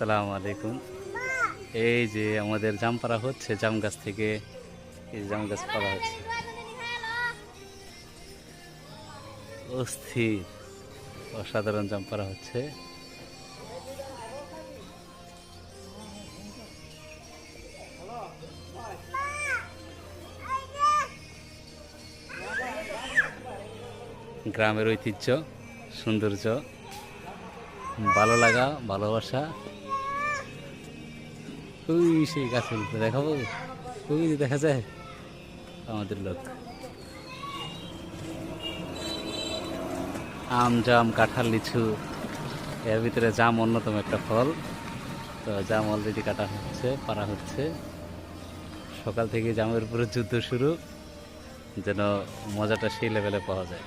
আসসালামু আলাইকুম। এই যে আমাদের জাম পাড়া হচ্ছে, জাম গাছ থেকে এই জাম গাছ পাড়া হচ্ছে। অস্থির, অসাধারণ জাম পাড়া হচ্ছে। গ্রামের ঐতিহ্য, সৌন্দর্য, ভালো লাগা, ভালোবাসা। ওই সেই গাছের উপরে দেখাবো। ওই দেখা যায়। আমাদের লোক। আম জাম, কাঁঠাল, লিচু, এর ভিতরে জাম অন্যতম একটা ফল। তো জাম অলরেডি কাটা হচ্ছে পারা হচ্ছে। সকাল থেকে জামের উপরে যুদ্ধ শুরু, যেন মজাটা সেই লেভেলে পাওয়া যায়।